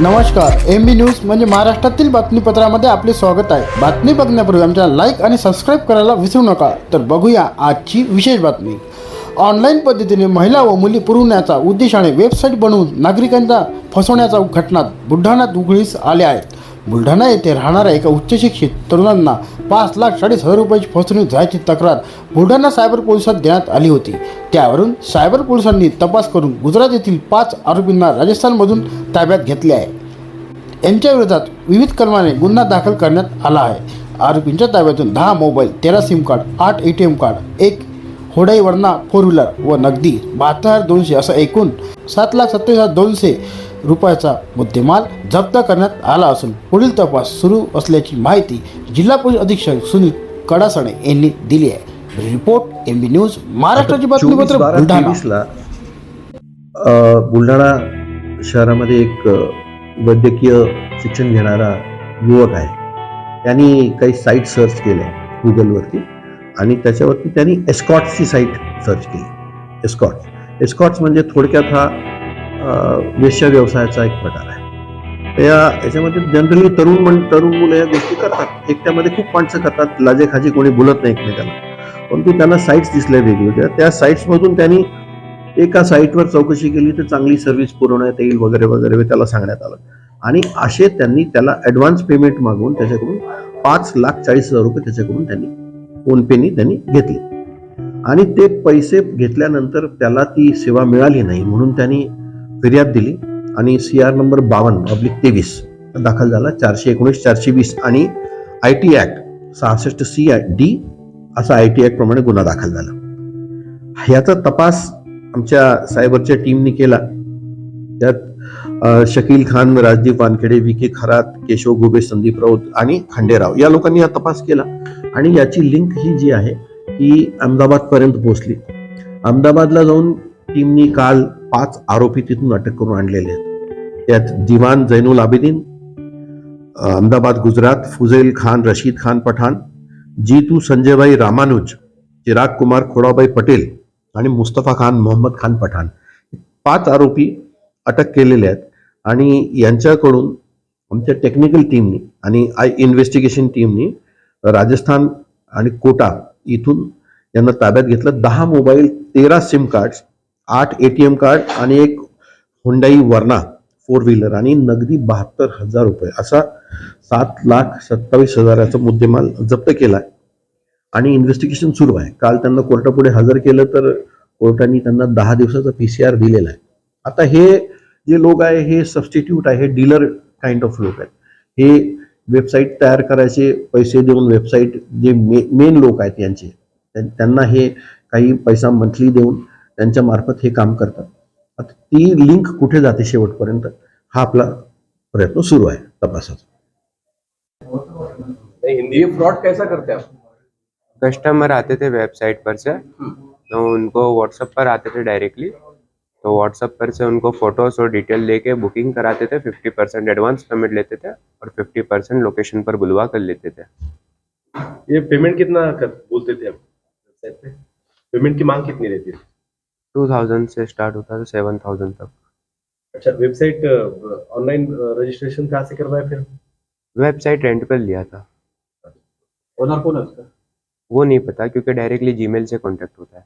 नमस्कार एम बी न्यूज म्हणजे महाराष्ट्रातील बातमीपत्रामध्ये आपले स्वागत आहे. बातमी बघण्यापूर्वी आमच्या लाईक आणि सबस्क्राईब करायला विसरू नका. तर बघूया आजची विशेष बातमी. ऑनलाईन पद्धतीने महिला व मुली पुरवण्याचा उद्देशाने वेबसाईट बनवून नागरिकांचा फसवण्याच्या घटनात बुलढाण्यात उघडीस आल्या आहेत. बुलढाणा येथे राहणाऱ्या एका उच्चशिक्षित तरुणांना पाच लाख चाळीस हजार रुपयाची फसवणूक झाल्याची तक्रार बुलढाणा सायबर पोलिसात देण्यात आली होती. त्यावरून सायबर पोलिसांनी तपास करून गुजरात येथील पाच आरोपींना राजस्थानमधून ताब्यात घेतले आहे. यांच्या विरोधात विविध क्रमाने गुन्हा दाखल करण्यात आला आहे. आरोपींच्या ताब्यातून दहा मोबाईल तेरा सिम कार्ड आठ ए टी एम कार्ड एक होडाई फोर व्हीलर व नगदी बहात्तर हजार दोनशे असं एकूण सात लाख सत्तावीस हजार दोनशे रुपयाचा मुद्देमाल जप्त करण्यात आला असून पुढील तपास सुरू असल्याची माहिती जिल्हा पोलीस अधीक्षक सुनील कडासणे यांनी दिली आहे. रिपोर्ट एम बी न्यूज महाराष्ट्राची बातमीपत्र 24 बारा बुलढाणा. बुलढाणा शहरामध्ये एक वैद्यकीय शिक्षण घेणारा युवक आहे. त्यांनी काही साईट सर्च केल्या गुगलवरती आणि त्याच्यावरती त्यांनी एस्कॉट्सची साईट सर्च केली. एस्कॉट्स एस्कॉट्स म्हणजे थोडक्यात हा वेश्या व्यवसायाचा एक प्रकार आहे. या याच्यामध्ये जनरली तरुण म्हण तरुण मुलं या गोष्टी करतात. एकट्यामध्ये खूप माणसं करतात. लाजेखाजी कोणी बोलत नाही एकमेकाला परंतु त्यांना साईट्स दिसल्या वेगवेगळ्या. त्या साईट्समधून त्यांनी एका साईटवर चौकशी केली तर चांगली सर्व्हिस पुरवण्यात येईल वगैरे वगैरे त्याला सांगण्यात आलं. आणि असे त्यांनी त्याला ॲडव्हान्स पेमेंट मागवून त्याच्याकडून पाच लाख चाळीस हजार रुपये त्याच्याकडून त्यांनी फोनपेनी त्यांनी घेतले. आणि ते पैसे घेतल्यानंतर त्याला ती सेवा मिळाली नाही. म्हणून त्यांनी फिर्याद दिली आणि सी आर नंबर बावन्न पब्लिक तेवीस दाखल झाला. चारशे एकोणीस चारशे वीस आणि आय टी ॲक्ट सहासष्ट सी डी असा आय टी ॲक्ट प्रमाणे गुन्हा दाखल झाला. ह्याचा तपास आमच्या सायबरच्या टीमने केला. त्यात शकील खान राजदीप वानखेडे विके खरात केशव गोबे संदीप राऊत आणि खांडेराव या लोकांनी हा तपास केला. आणि याची लिंक ही जी आहे ती अहमदाबादपर्यंत पोहोचली. अहमदाबादला जाऊन टीमनी काल पाच आरोपी तिथून अटक करून आणलेले आहेत. त्यात दिवान जैनुल आबिदीन अहमदाबाद गुजरात फुझैल खान रशीद खान पठाण जीतू संजयभाई रामानुज चिराग कुमार खोडाबाई पटेल आणि मुस्तफा खान मोहम्मद खान पठाण पाच आरोपी अटक केलेले आहेत आणि यांच्याकडून आमच्या टेक्निकल टीमनी आणि आय इन्व्हेस्टिगेशन टीमनी राजस्थान आणि कोटा इथून यांना ताब्यात घेतलं. दहा मोबाईल तेरा सिम कार्ड्स आठ ए टी एम कार्ड आणि एक हुंडाई वरना फोर व्हीलर आणि नगदी बहात्तर हजार रुपये असा सात लाख सत्तावीस हजाराचा मुद्देमाल जप्त केला आणि इन्व्हेस्टिगेशन सुरू आहे. काल त्यांना कोर्टापुढे हजर केलं तर कोर्टाने त्यांना दहा दिवसाचा पी सी आर दिलेला आहे. आता हे जे लोक आहे हे सबस्टिट्यूट आहे हे डीलर काइंड ऑफ लोक आहेत. हे वेबसाईट तयार करायचे पैसे देऊन वेबसाईट जे मे मेन लोक आहेत यांचे त्यां- त्यांना हे काही पैसा मंथली देऊन त्यांच्या मार्फत हे काम करतात. आता ती लिंक कुठे जाते शेवटपर्यंत? हा आपला प्रयत्न सुरू आहे तपासाचा. हिंदी फ्रॉड कैसा करते आप? कस्टमर आते थे वेबसाइट पर से तो उनको व्हाट्सएप पर आते थे डायरेक्टली तो व्हाट्सएप पर से उनको फ़ोटोज़ और डिटेल लेके बुकिंग कराते थे फिफ्टी परसेंट एडवांस पेमेंट लेते थे और फिफ्टी परसेंट लोकेशन पर बुलवा कर लेते थे। ये पेमेंट कितना कर बोलते थे आप? वेबसाइट पे? पेमेंट की मांग कितनी रहती है? टू थाउज़ेंड से स्टार्ट होता था सेवन थाउज़ेंड तक। अच्छा वेबसाइट ऑनलाइन रजिस्ट्रेशन कहाँ से करवाया फिर? वेबसाइट रेंट पर लिया था। ओनर कौन है उसका? वो नहीं पता क्योंकि डायरेक्टली जीमेल से कांटेक्ट होता है।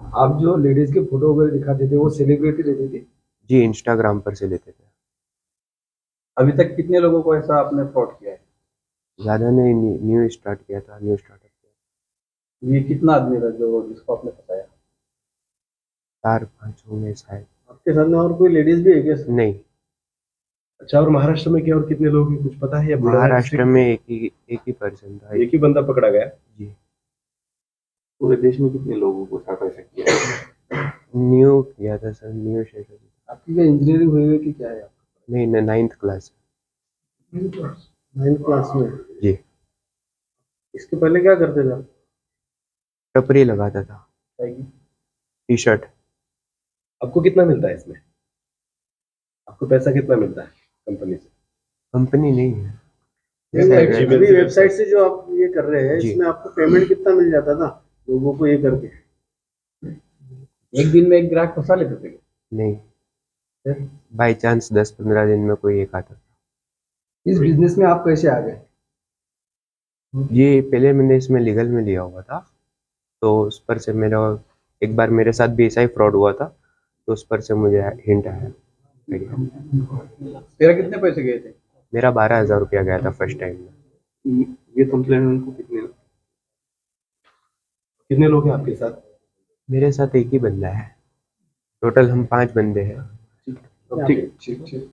आप जो लेडीज़ के फ़ोटो वगैरह दिखाते थे वो सेलिब्रिटी रहती थी? जी इंस्टाग्राम पर से लेते थे। अभी तक कितने लोगों को ऐसा आपने फ्रॉड किया है? ज़्यादा नहीं न्यू स्टार्ट किया था न्यू स्टार्टअप किया ये कितना आदमी था जो जिसको आपने फंसाया? चार पाँच होंगे शायद। आपके साथ में और कोई लेडीज़ भी है क्या नहीं। अच्छा और महाराष्ट्र में क्या और कितने लोग हैं कुछ पता है या महाराष्ट्र में एक ही एक ही पर्सन था। एक ही बंदा पकड़ा गया? जी। पूरे देश में कितने लोगों को साथ ऐसा किया है न्यू किया था सर न्यू शेयर आपकी क्या इंजीनियरिंग हुई है कि क्या है? नहीं नाइन्थ क्लास नाइन्थ क्लास में? जी। इसके पहले क्या करते थे आप? टपरी लगाता था। टी शर्ट आपको कितना मिलता है इसमें? आपको पैसा कितना मिलता है कंपनी से? कंपनी नहीं है। वेबसाइट से जो आप ये कर रहे हैं इसमें आपको पेमेंट कितना मिल जाता था? लोगों को ये करके। एक दिन में एक ग्राहक फंसा लेते थे? नहीं। बाई चांस दस पंद्रह दिन में कोई एक आता इस बिज़नेस में आप कैसे आ गए? ये पहले मैंने इसमें लीगल में लिया हुआ था। तो उस पर से मेरा एक बार मेरे साथ भी ऐसा ही फ्रॉड हुआ था। तो उस पर से मुझे हिंट आया। तेरा कितने पैसे गए थे? मेरा बारह हज़ार रुपया गया था फ़र्स्ट टाइम में। ये कंप्लेन उनको कितने कितने लोग हैं आपके साथ? मेरे साथ एक ही बंदा है। टोटल हम पाँच बंदे हैं। ठीक ठीक ठीक।